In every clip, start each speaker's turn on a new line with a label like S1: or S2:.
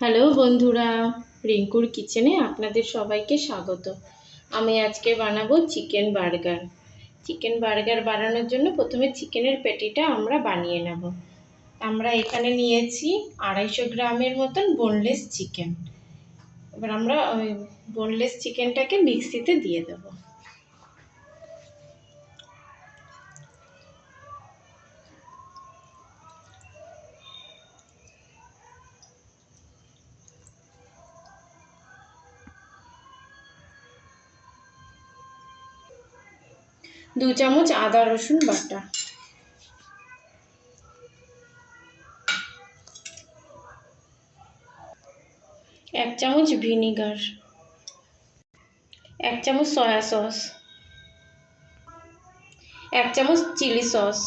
S1: Hello বন্ধুরা, রিঙ্কুর কিচেনে আপনাদের সবাইকে স্বাগত। আমি আজকে বানাবো চিকেন বার্গার। চিকেন বার্গার বানানোর জন্য প্রথমে চিকেনের প্যাটিটা আমরা বানিয়ে নেব। আমরা এখানে নিয়েছি আড়াইশো গ্রামের মতন বোনলেস চিকেন এবার আমরা ওই বোনলেস চিকেনটাকে মিক্সিতে দিয়ে দেবো। দু চামচ আদা রসুন বাটা। এক চামচ ভিনিগার। এক চামচ সয়া সস। এক চামচ চিলি সস।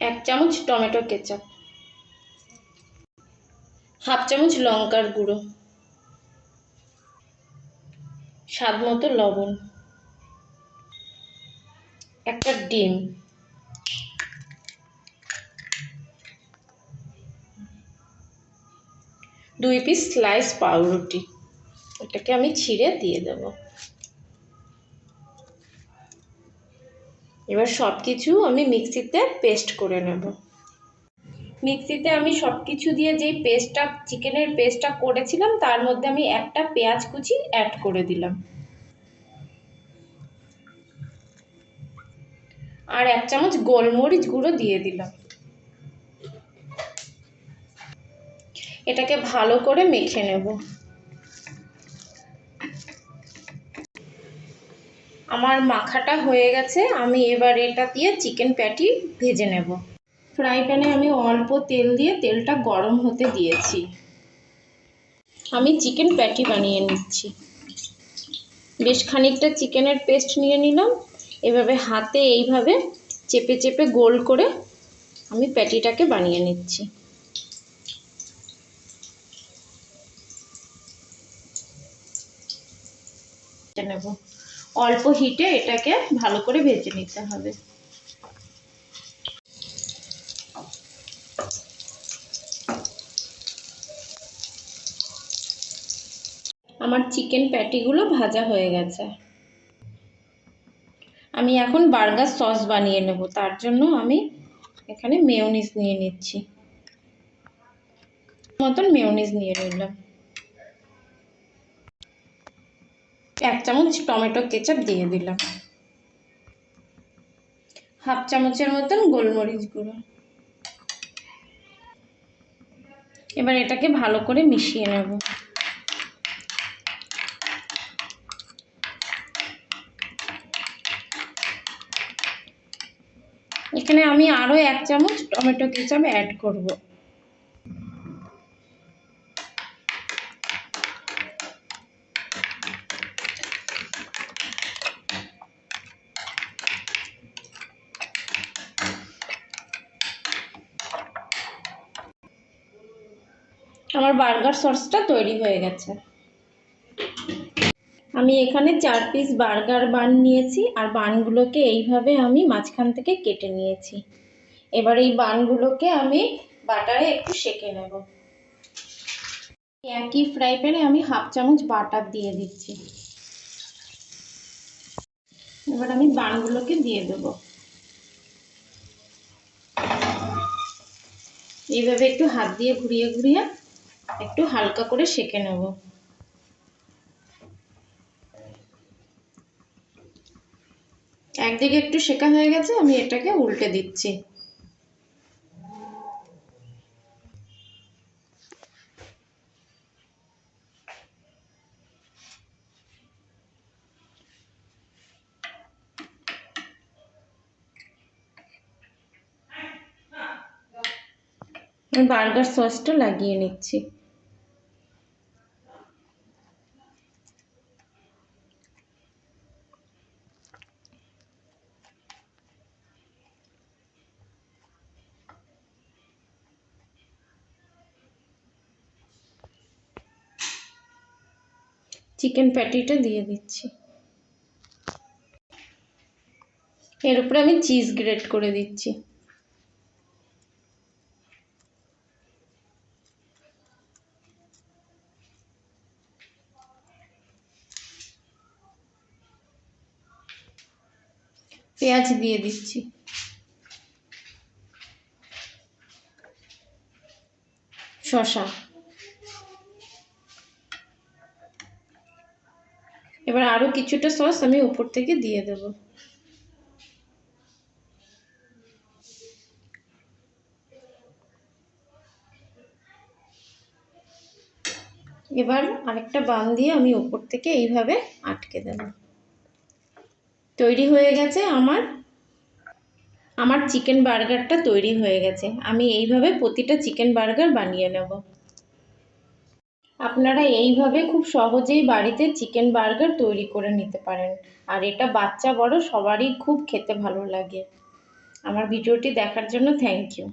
S1: এক চামচ টমেটো কেচাপ। হাফ চামচ লঙ্কার গুঁড়ো। স্বাদ মতো লবণ। একটা ডিম। দুই পিস স্লাইস পাউরুটি। এটাকে আমি ছিঁড়ে দিয়ে দেব। এবার সব কিছু আমি মিক্সিতে পেস্ট করে নেব। মিক্সিতে আমি সব কিছু দিয়ে যেই পেস্টটা, চিকেনের পেস্টটা করেছিলাম, তার মধ্যে আমি একটা পেঁয়াজ কুচি অ্যাড করে দিলাম। আর এক চামচ গোলমরিচ গুঁড়ো দিয়ে দিলাম। এটাকে ভালো করে মেখে নেব। আমার মাখাটা হয়ে গেছে, আমি এবার এটা দিয়ে চিকেন প্যাটি ভেজে নেব। ফ্রাই প্যানে আমি অল্প তেল দিয়ে তেলটা গরম হতে দিয়েছি। আমি চিকেন প্যাটি বানিয়ে নিচ্ছি। বেশ খানিকটা চিকেনের পেস্ট নিয়ে নিলাম। এভাবে হাতে এইভাবে চেপে চেপে গোল করে আমি প্যাটিটাকে বানিয়ে নিচ্ছি। নেব। অল্প হিটে এটাকে ভালো করে ভেজে নিতে হবে। আমার চিকেন প্যাটিগুলো ভাজা হয়ে গেছে। আমি এখন বার্গার সস বানিয়ে নেব, তার জন্য আমি এখানে মেয়োনিজ নিয়ে নিচ্ছি। মতন মেয়োনিজ নিয়ে নিলাম। এক চামচ টমেটো কেচাপ দিয়ে দিলাম। হাফ চামচের মতন গোলমরিচ গুঁড়ো। এবার এটাকে ভালো করে মিশিয়ে নেব। এখানে আমি আরও এক চামচ টমেটো কেচাপ অ্যাড করব। আমার বার্গার সসটা তৈরি হয়ে গেছে। আমি এখানে চার পিস বার্গার বান নিয়েছি, আর বানগুলোকে এইভাবে আমি মাঝখান থেকে কেটে নিয়েছি। এবার এই বানগুলোকে আমি বাটারে একটু সেঁকে নেব। একই ফ্রাই প্যানে আমি হাফ চামচ বাটার দিয়ে দিচ্ছি। এবার আমি বানগুলোকে দিয়ে দেব। এইভাবে একটু হাত দিয়ে ঘুরিয়ে ঘুরিয়ে একটু হালকা করে সেঁকে নেব। একদিকে একটু শেখা হয়ে গেছে আমি এটাকে উল্টে দিচ্ছি। বার্গার সসটা লাগিয়ে নিচ্ছি। চিকেন প্যাটিটা দিয়ে দিচ্ছি। এর উপরে আমি চিজ গ্রেট করে দিচ্ছি। পেঁয়াজ দিয়ে দিচ্ছি। শশা এবার আরও কিছুটা সস আমি উপর থেকে দিয়ে দেব। এবার আরেকটা বান দিয়ে আমি উপর থেকে এইভাবে আটকে দেব। তৈরি হয়ে গেছে আমার আমার চিকেন বার্গারটা তৈরি হয়ে গেছে। আমি এইভাবে প্রতিটা চিকেন বার্গার বানিয়ে নেব। আপনারা এইভাবে খুব সহজেই বাড়িতে চিকেন বার্গার তৈরি করে নিতে পারেন। আর এটা বাচ্চা বড়, সবারই খুব খেতে ভালো লাগে। আমার ভিডিওটি দেখার জন্য থ্যাংক ইউ